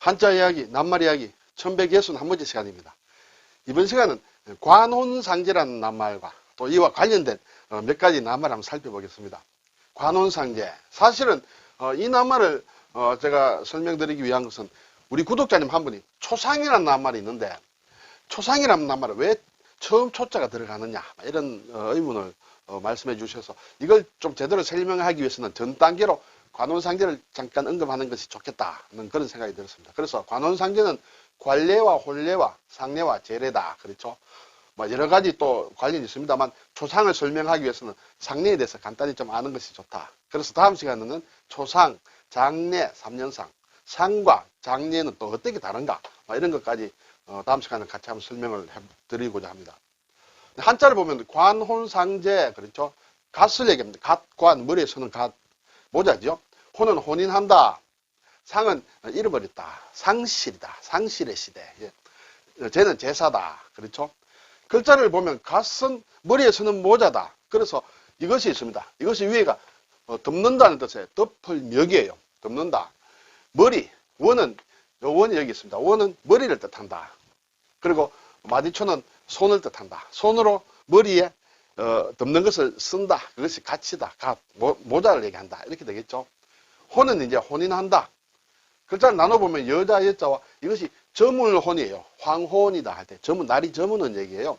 한자 이야기, 낱말 이야기 1161번째 시간입니다. 이번 시간은 관혼상제라는 낱말과 또 이와 관련된 어, 몇 가지 낱말 한번 살펴보겠습니다. 관혼상제. 사실은 어, 이 낱말을 어, 제가 설명드리기 위한 것은 우리 구독자님 한 분이 초상이라는 낱말이 있는데 초상이라는 낱말을 왜 처음 초자가 들어가느냐 이런 어, 의문을 어, 말씀해 주셔서 이걸 좀 제대로 설명하기 위해서는 전 단계로 관혼상제를 잠깐 언급하는 것이 좋겠다는 그런 생각이 들었습니다. 그래서 관혼상제는 관례와 혼례와 상례와 제례다. 그렇죠? 뭐 여러 가지 또 관련이 있습니다만 초상을 설명하기 위해서는 상례에 대해서 간단히 좀 아는 것이 좋다. 그래서 다음 시간에는 초상, 장례, 삼년상, 상과 장례는 또 어떻게 다른가 뭐 이런 것까지 어, 다음 시간에 같이 한번 설명을 해 드리고자 합니다. 한자를 보면 관혼상제 그렇죠? 갓을 얘기합니다. 갓 관 머리에 서는 갓 모자죠. 혼은 혼인한다. 상은 잃어버렸다. 상실이다. 상실의 시대. 예. 쟤는 제사다. 그렇죠? 글자를 보면 갓은 머리에 서는 모자다. 그래서 이것이 있습니다. 이것이 위에가 어, 덮는다는 뜻의 덮을 멱이에요. 덮는다. 머리, 원은, 요 원이 여기 있습니다. 원은 머리를 뜻한다. 그리고 마디초는 손을 뜻한다. 손으로 머리에 어, 덮는 것을 쓴다. 그것이 가치다. 갓, 모, 모자를 얘기한다. 이렇게 되겠죠. 혼은 이제 혼인한다. 글자를 나눠보면 여자, 여자와 이것이 저물혼이에요. 황혼이다 할 때. 저물, 날이 저무는 얘기예요.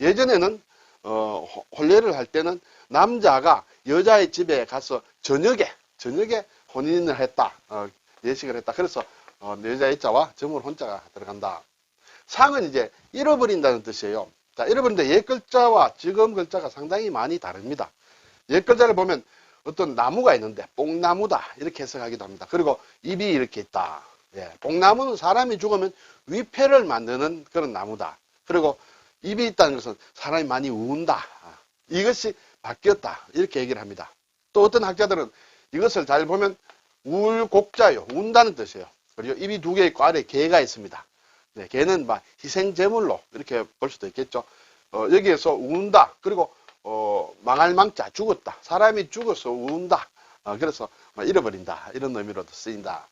예전에는, 어, 호- 혼례를 할 때는 남자가 여자의 집에 가서 저녁에, 저녁에 혼인을 했다. 어, 예식을 했다. 그래서, 어, 여자, 여자와 저물 혼자가 들어간다. 상은 이제 잃어버린다는 뜻이에요. 자, 잃어버린데 옛 글자와 지금 글자가 상당히 많이 다릅니다. 옛 글자를 보면 어떤 나무가 있는데 뽕나무다 이렇게 해석하기도 합니다. 그리고 입이 이렇게 있다. 예, 뽕나무는 사람이 죽으면 위패를 만드는 그런 나무다. 그리고 입이 있다는 것은 사람이 많이 운다. 아, 이것이 바뀌었다. 이렇게 얘기를 합니다. 또 어떤 학자들은 이것을 잘 보면 울곡자요. 운다는 뜻이에요. 그리고 입이 두 개 있고 아래 개가 있습니다. 네, 개는 막 희생 제물로 이렇게 볼 수도 있겠죠. 어, 여기에서 운다. 그리고 어, 망할 망자 죽었다. 사람이 죽어서 운다. 어, 그래서 막 잃어버린다. 이런 의미로도 쓰인다.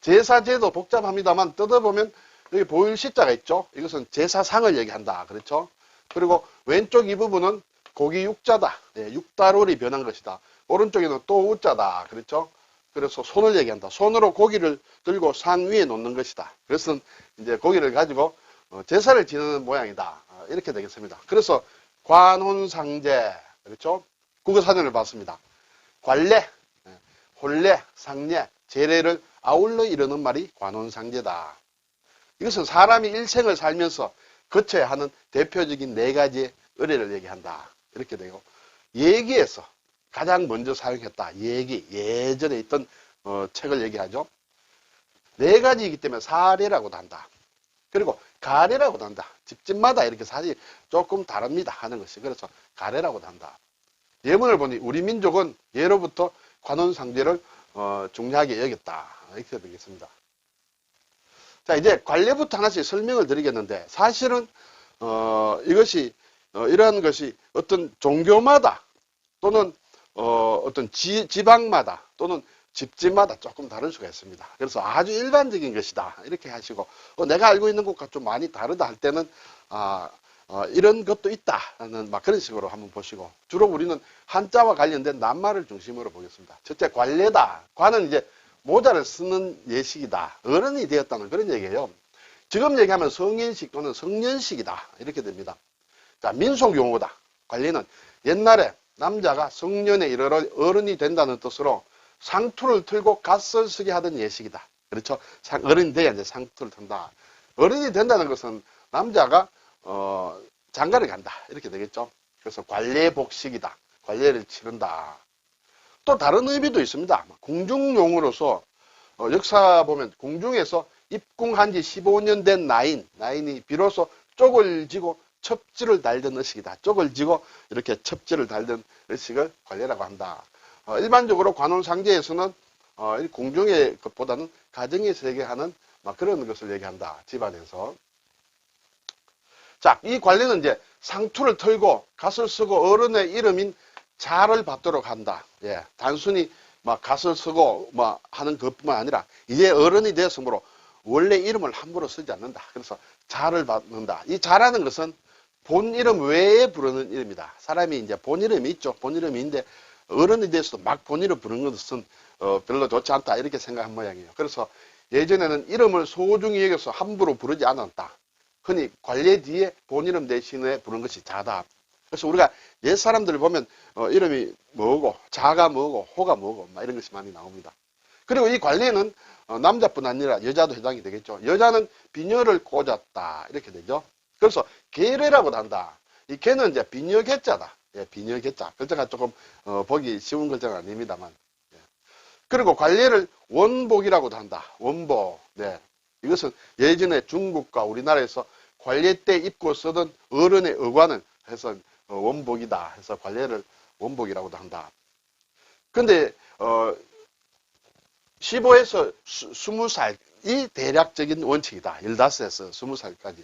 제사제도 복잡합니다만 뜯어보면 여기 보일 시자가 있죠. 이것은 제사상을 얘기한다. 그렇죠? 그리고 왼쪽 이 부분은 고기 육자다. 예, 육다롤이 변한 것이다. 오른쪽에는 또 우자다. 그렇죠? 그래서 손을 얘기한다. 손으로 고기를 들고 상 위에 놓는 것이다. 그래서 이제 고기를 가지고 어, 제사를 지내는 모양이다. 아, 이렇게 되겠습니다. 그래서 관혼상제 그렇죠? 국어사전을 봤습니다. 관례, 예, 혼례, 상례, 제례를 아울러 이르는 말이 관혼상제다. 이것은 사람이 일생을 살면서 거쳐야 하는 대표적인 네 가지의 의례를 얘기한다. 이렇게 되고 얘기에서 가장 먼저 사용했다. 얘기, 예전에 있던 어, 책을 얘기하죠. 네 가지이기 때문에 사례라고도 한다. 그리고 가례라고도 한다. 집집마다 이렇게 사실 조금 다릅니다. 하는 것이. 그래서 가례라고도 한다. 예문을 보니 우리 민족은 예로부터 관혼상제를 어, 중요하게 여겼다. 이렇게 되겠습니다. 자, 이제 관례부터 하나씩 설명을 드리겠는데 사실은 어, 이것이 어, 이러한 것이 어떤 종교마다 또는 어, 어떤 지, 지방마다 또는 집집마다 조금 다를 수가 있습니다. 그래서 아주 일반적인 것이다. 이렇게 하시고, 어, 내가 알고 있는 것과 좀 많이 다르다 할 때는, 아, 어, 이런 것도 있다 라는 막 그런 식으로 한번 보시고, 주로 우리는 한자와 관련된 낱말을 중심으로 보겠습니다. 첫째, 관례다. 관은 이제 모자를 쓰는 예식이다. 어른이 되었다는 그런 얘기예요. 지금 얘기하면 성인식 또는 성년식이다. 이렇게 됩니다. 자, 민속 용어다. 관례는 옛날에 남자가 성년에 이르러 어른이 된다는 뜻으로 상투를 틀고 갓을 쓰게 하던 예식이다. 그렇죠? 상- 어른이 돼야 이제 상투를 튼다. 어른이 된다는 것은 남자가 어, 장가를 간다. 이렇게 되겠죠. 그래서 관례 복식이다. 관례를 치른다. 또 다른 의미도 있습니다. 궁중용으로서 어, 역사 보면 궁중에서 입궁한 지 15년 된 나인, 나인이 비로소 쪽을 지고 첩지를 달던 의식이다. 쪽을 지고 이렇게 첩지를 달던 의식을 관례라고 한다. 어, 일반적으로 관혼상제에서는 어, 이 공중의 것보다는 가정에서 얘기하는 막 그런 것을 얘기한다. 집안에서. 자, 이 관례는 이제 상투를 털고 갓을 쓰고 어른의 이름인 자를 받도록 한다. 예, 단순히 막 갓을 쓰고 막 하는 것뿐만 아니라 이제 어른이 되었으므로 원래 이름을 함부로 쓰지 않는다. 그래서 자를 받는다. 이 자라는 것은 본 이름 외에 부르는 이름이다. 사람이 이제 본 이름이 있죠. 본 이름이 있는데 어른이 돼서도 막 본 이름 부르는 것은 어, 별로 좋지 않다. 이렇게 생각한 모양이에요. 그래서 예전에는 이름을 소중히 여겨서 함부로 부르지 않았다. 흔히 관례 뒤에 본 이름 대신에 부르는 것이 자다. 그래서 우리가 옛 사람들을 보면 어, 이름이 뭐고 자가 뭐고 호가 뭐고 막 이런 것이 많이 나옵니다. 그리고 이 관례는 어, 남자뿐 아니라 여자도 해당이 되겠죠. 여자는 비녀를 꽂았다 이렇게 되죠. 그래서 계례라고도 한다. 이 개는 이제 비녀 개자다. 예, 비녀 개자. 글자가 조금 어, 보기 쉬운 글자가 아닙니다만. 예. 그리고 관례를 원복이라고도 한다. 원복. 네. 이것은 예전에 중국과 우리나라에서 관례 때 입고 쓰던 어른의 의관을 해서 어, 원복이다 해서 관례를 원복이라고도 한다. 근데 어 15에서 20살이 대략적인 원칙이다. 15에서 20살까지.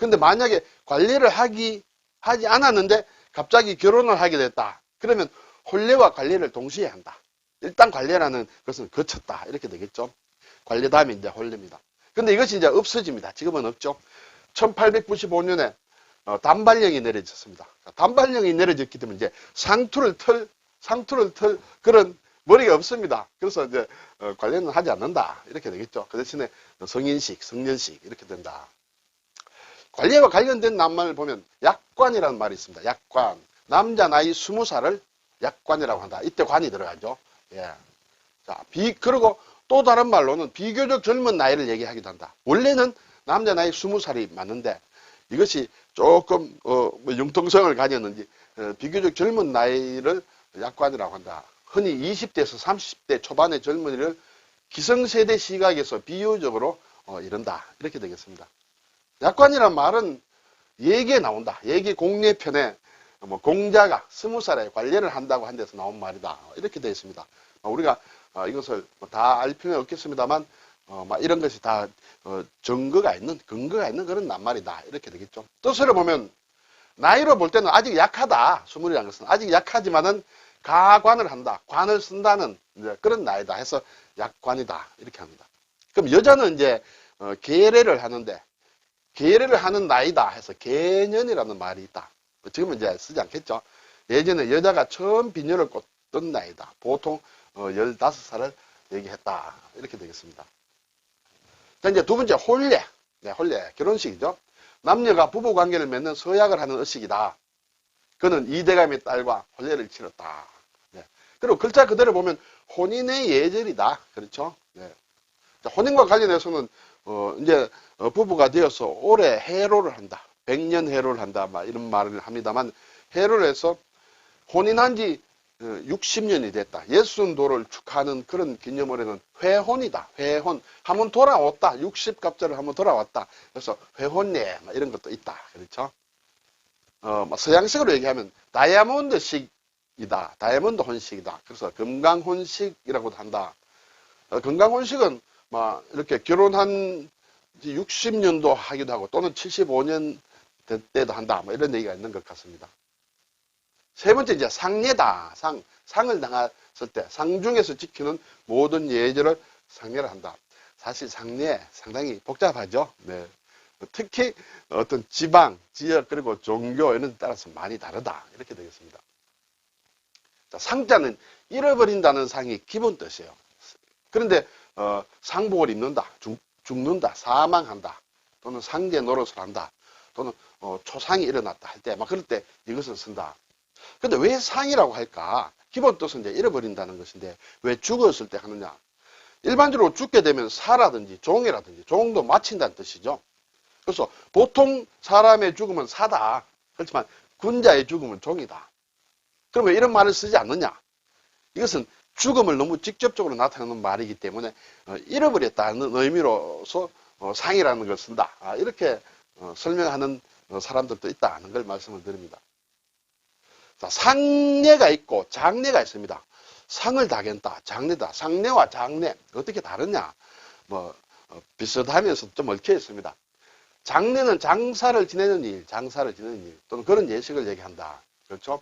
근데 만약에 관리를 하기 하지 않았는데 갑자기 결혼을 하게 됐다. 그러면 혼례와 관리를 동시에 한다. 일단 관례라는 것은 거쳤다. 이렇게 되겠죠. 관례 다음에 이제 혼례입니다. 근데 이것이 이제 없어집니다. 지금은 없죠. 1895년에 어, 단발령이 내려졌습니다. 단발령이 내려졌기 때문에 이제 상투를 털, 상투를 털 그런 머리가 없습니다. 그래서 이제 어, 관련은 하지 않는다. 이렇게 되겠죠. 그 대신에 성인식, 성년식 이렇게 된다. 관례와 관련된 낱말을 보면 약관이라는 말이 있습니다. 약관. 남자 나이 20살을 약관이라고 한다. 이때 관이 들어가죠. 예. 자, 비, 그리고 또 다른 말로는 비교적 젊은 나이를 얘기하기도 한다. 원래는 남자 나이 20살이 맞는데 이것이 조금 어, 뭐 융통성을 가졌는지 어, 비교적 젊은 나이를 약관이라고 한다. 흔히 20대에서 30대 초반의 젊은이를 기성세대 시각에서 비유적으로 어, 이른다. 이렇게 되겠습니다. 약관이란 말은 얘기에 나온다. 얘기 공례편에 뭐 공자가 스무 살에 관례를 한다고 한 데서 나온 말이다. 이렇게 되어 있습니다. 어, 우리가 어, 이것을 뭐다알 필요는 없겠습니다만 어, 막 이런 것이 다 어, 증거가 있는 근거가 있는 그런 낱말이다. 이렇게 되겠죠. 뜻을 보면 나이로 볼 때는 아직 약하다. 스물이라는 것은 아직 약하지만은 가관을 한다. 관을 쓴다는 그런 나이다 해서 약관이다. 이렇게 합니다. 그럼 여자는 이제 어, 계례를 하는데 계례를 하는 나이다 해서 계년이라는 말이 있다. 지금은 이제 쓰지 않겠죠. 예전에 여자가 처음 비녀를 꽂던 나이다. 보통 어, 15살을 얘기했다. 이렇게 되겠습니다. 자, 이제 두 번째, 혼례. 네, 혼례. 결혼식이죠. 남녀가 부부 관계를 맺는 서약을 하는 의식이다. 그는 이대감의 딸과 혼례를 치렀다. 네. 그리고 글자 그대로 보면 혼인의 예절이다. 그렇죠? 네. 자, 혼인과 관련해서는 어, 이제 어, 부부가 되어서 올해 해로를 한다. 백년 해로를 한다. 막 이런 말을 합니다만 해로를 해서 혼인한 지 60년이 어, 됐다. 예순도를 축하하는 그런 기념월에는 회혼이다. 회혼. 한번 돌아왔다. 60갑절을 한번 돌아왔다. 그래서 회혼례 이런 것도 있다. 그렇죠? 어, 뭐 서양식으로 얘기하면 다이아몬드식이다. 다이아몬드 혼식이다. 그래서 금강혼식이라고도 한다. 어, 금강혼식은 막 이렇게 결혼한 60년도 하기도 하고 또는 75년 될 때도 한다. 뭐 이런 얘기가 있는 것 같습니다. 세 번째 이제 상례다. 상 상을 당했을 때 상중에서 지키는 모든 예절을 상례를 한다. 사실 상례 상당히 복잡하죠. 네. 특히 어떤 지방, 지역 그리고 종교 이런 데 따라서 많이 다르다. 이렇게 되겠습니다. 자, 상자는 잃어버린다는 상이 기본 뜻이에요. 그런데 어, 상복을 입는다, 죽, 는다 사망한다, 또는 상제 노릇을 한다, 또는 어, 초상이 일어났다 할 때, 막 그럴 때 이것을 쓴다. 근데 왜 상이라고 할까? 기본 뜻은 이제 잃어버린다는 것인데 왜 죽었을 때 하느냐? 일반적으로 죽게 되면 사라든지 종이라든지 종도 마친다는 뜻이죠. 그래서 보통 사람의 죽음은 사다. 그렇지만 군자의 죽음은 종이다. 그러면 이런 말을 쓰지 않느냐? 이것은 죽음을 너무 직접적으로 나타내는 말이기 때문에 어, 잃어버렸다는 의미로서 어, 상이라는 걸 쓴다. 아, 이렇게 어, 설명하는 어, 사람들도 있다는 걸 말씀을 드립니다. 자, 상례가 있고 장례가 있습니다. 상을 다겠다, 장례다. 상례와 장례 어떻게 다르냐? 뭐 어, 비슷하면서 좀 얽혀 있습니다. 장례는 장사를 지내는 일, 장사를 지내는 일 또는 그런 예식을 얘기한다. 그렇죠?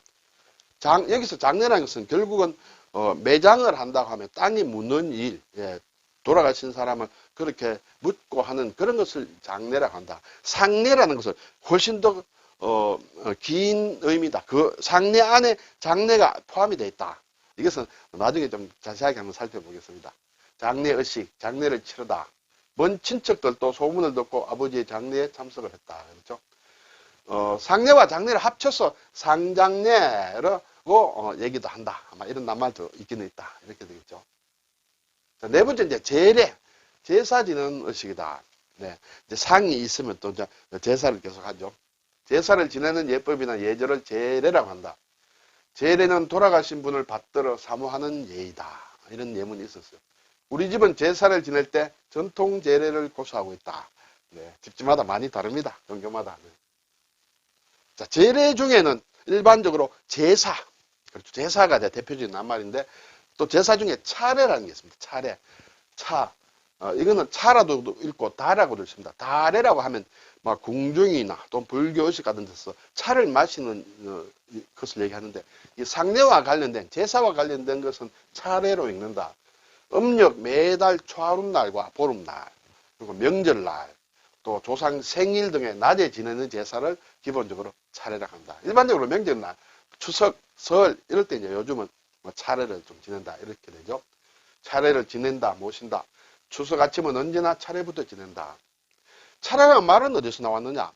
장, 여기서 장례라는 것은 결국은 어, 매장을 한다고 하면 땅이 묻는 일, 예, 돌아가신 사람을 그렇게 묻고 하는 그런 것을 장례라고 한다. 상례라는 것은 훨씬 더, 어, 어, 긴 의미다. 그 상례 안에 장례가 포함이 되어 있다. 이것은 나중에 좀 자세하게 한번 살펴보겠습니다. 장례 의식, 장례를 치르다. 먼 친척들도 소문을 듣고 아버지의 장례에 참석을 했다. 그렇죠? 어, 상례와 장례를 합쳐서 상장례 라고 어, 얘기도 한다. 아마 이런 낱말도 있기는 있다. 이렇게 되겠죠. 자, 네 번째 이제 제례, 제사 지는 의식이다. 네, 이제 상이 있으면 또 제사를 계속하죠. 제사를 지내는 예법이나 예절을 제례라고 한다. 제례는 돌아가신 분을 받들어 사모하는 예이다. 이런 예문이 있었어요. 우리 집은 제사를 지낼 때 전통 제례를 고수하고 있다. 네, 집집마다 많이 다릅니다. 종교마다. 네. 자, 제례 중에는 일반적으로 제사. 제사가 이제 대표적인 낱말인데 또 제사 중에 차례라는 게 있습니다. 차례. 차. 어, 이거는 차라도 읽고 다라고도 있습니다. 다래라고 하면 막 궁중이나 또 불교식 같은 데서 차를 마시는 어, 이- 것을 얘기하는데 이 상례와 관련된 제사와 관련된 것은 차례로 읽는다. 음력 매달 초하룻날과 보름날 그리고 명절날 또 조상 생일 등의 낮에 지내는 제사를 기본적으로 차례라고 한다. 일반적으로 명절날 추석, 설 이럴 때 이제 요즘은 뭐 차례를 좀 지낸다 이렇게 되죠. 차례를 지낸다, 모신다. 추석 아침은 언제나 차례부터 지낸다. 차례라는 말은 어디서 나왔느냐?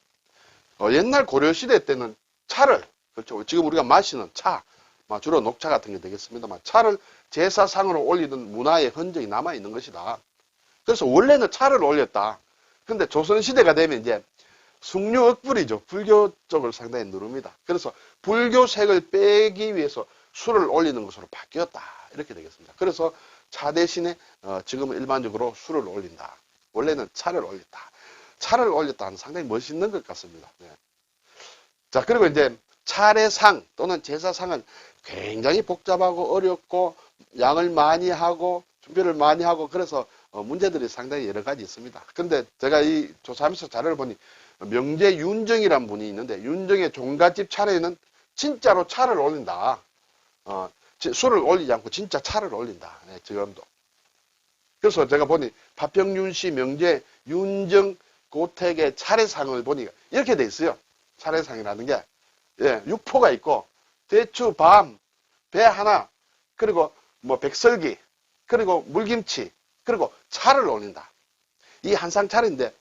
어, 옛날 고려시대 때는 차를, 그렇죠. 지금 우리가 마시는 차, 뭐 주로 녹차 같은 게 되겠습니다만, 차를 제사상으로 올리는 문화의 흔적이 남아있는 것이다. 그래서 원래는 차를 올렸다. 근데 조선시대가 되면 이제 숭유 억불이죠. 불교 쪽을 상당히 누릅니다. 그래서 불교색을 빼기 위해서 술을 올리는 것으로 바뀌었다. 이렇게 되겠습니다. 그래서 차 대신에 어, 지금은 일반적으로 술을 올린다. 원래는 차를 올렸다. 차를 올렸다는 상당히 멋있는 것 같습니다. 네. 자 그리고 이제 차례상 또는 제사상은 굉장히 복잡하고 어렵고 양을 많이 하고 준비를 많이 하고 그래서 어, 문제들이 상당히 여러 가지 있습니다. 근데 제가 이 조사하면서 자료를 보니 명제 윤정이란 분이 있는데 윤정의 종갓집 차례는 진짜로 차를 올린다. 어, 지- 술을 올리지 않고 진짜 차를 올린다. 네, 지금도. 그래서 제가 보니 파평윤 씨 명제 윤정 고택의 차례상을 보니 이렇게 돼 있어요. 차례상이라는 게 예, 육포가 있고 대추, 밤, 배 하나, 그리고 뭐 백설기, 그리고 물김치, 그리고 차를 올린다. 이 한상 차례인데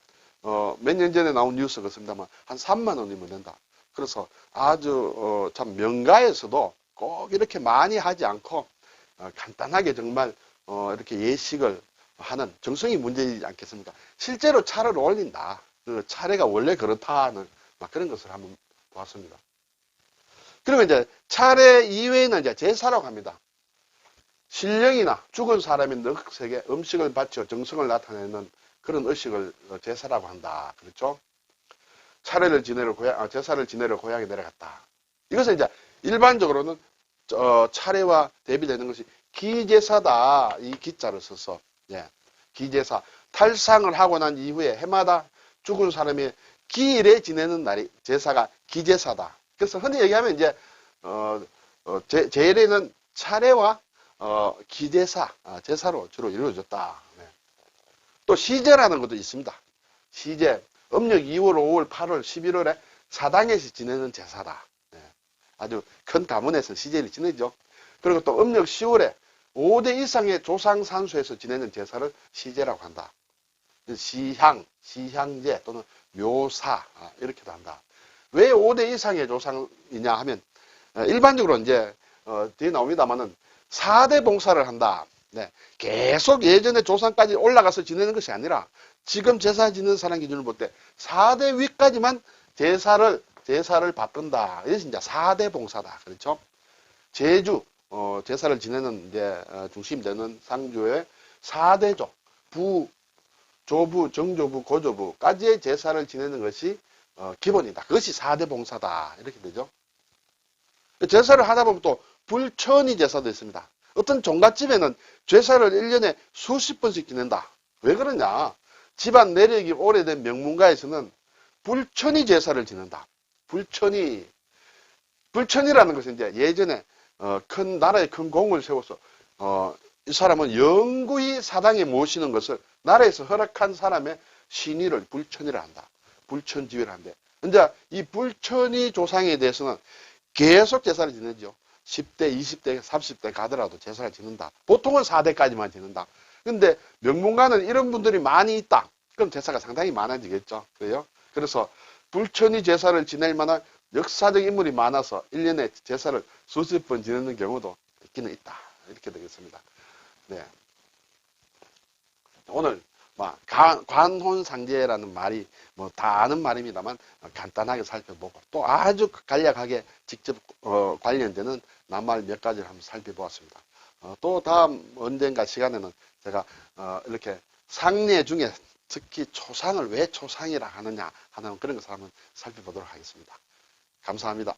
어, 몇 년 전에 나온 뉴스가 있습니다만 한 3만 원이면 된다. 그래서 아주 어, 참 명가에서도 꼭 이렇게 많이 하지 않고 어, 간단하게 정말 어, 이렇게 예식을 하는 정성이 문제이지 않겠습니까? 실제로 차를 올린다. 그 차례가 원래 그렇다는 막 그런 것을 한번 보았습니다. 그러면 이제 차례 이외에는 이제 제사라고 합니다. 신령이나 죽은 사람이 넉세게 음식을 바쳐 정성을 나타내는 그런 의식을 어, 제사라고 한다. 그렇죠? 차례를 지내러 고향, 아, 제사를 지내러 고향에 내려갔다. 이것은 이제 일반적으로는 어, 차례와 대비되는 것이 기제사다. 이 기자를 써서 예, 기제사. 탈상을 하고 난 이후에 해마다 죽은 사람이 기일에 지내는 날이 제사가 기제사다. 그래서 흔히 얘기하면 이제 어, 어, 제, 제례는 차례와 어, 기제사, 아, 제사로 주로 이루어졌다. 네. 또 시제라는 것도 있습니다. 시제, 음력 2월, 5월, 8월, 11월에 사당에서 지내는 제사다. 네. 아주 큰 가문에서 시제를 지내죠. 그리고 또 음력 10월에 5대 이상의 조상 산소에서 지내는 제사를 시제라고 한다. 시향, 시향제 또는 묘사 아, 이렇게도 한다. 왜 5대 이상의 조상이냐 하면 어, 일반적으로 이제 어, 뒤에 나옵니다만은 4대 봉사를 한다. 네. 계속 예전에 조상까지 올라가서 지내는 것이 아니라 지금 제사 지는 사람 기준으로 볼 때 4대 위까지만 제사를 제사를 받든다. 이것이 이제 4대 봉사다. 그렇죠? 제주 어, 제사를 지내는 이제 어, 중심 되는 상주의 4대조 부 조부, 정조부, 고조부까지의 제사를 지내는 것이 어, 기본이다. 그것이 4대 봉사다. 이렇게 되죠. 제사를 하다 보면 또 불천이 제사도 있습니다. 어떤 종갓집에는 제사를 1년에 수십 번씩 지낸다. 왜 그러냐? 집안 내력이 오래된 명문가에서는 불천이 제사를 지낸다. 불천이 불천이라는 것은 이제 예전에 어, 큰 나라에 큰 공을 세워서 어, 이 사람은 영구히 사당에 모시는 것을 나라에서 허락한 사람의 신의를 불천이라 한다. 불천지위를 한대. 근데 이 불천이 조상에 대해서는 계속 제사를 지내죠. 10대, 20대, 30대 가더라도 제사를 지낸다. 보통은 4대까지만 지낸다. 근데 명문가는 이런 분들이 많이 있다. 그럼 제사가 상당히 많아지겠죠. 그래요? 그래서 불천이 제사를 지낼 만한 역사적 인물이 많아서 1년에 제사를 수십 번 지내는 경우도 있기는 있다. 이렇게 되겠습니다. 네. 오늘 뭐 관- 관혼상제라는 말이 뭐 다 아는 말입니다만 간단하게 살펴보고 또 아주 간략하게 직접 어, 관련되는 낱말 몇 가지를 한번 살펴보았습니다. 어, 또 다음 언젠가 시간에는 제가 어, 이렇게 상례 중에 특히 초상을 왜 초상이라 하느냐 하는 그런 것을 한번 살펴보도록 하겠습니다. 감사합니다.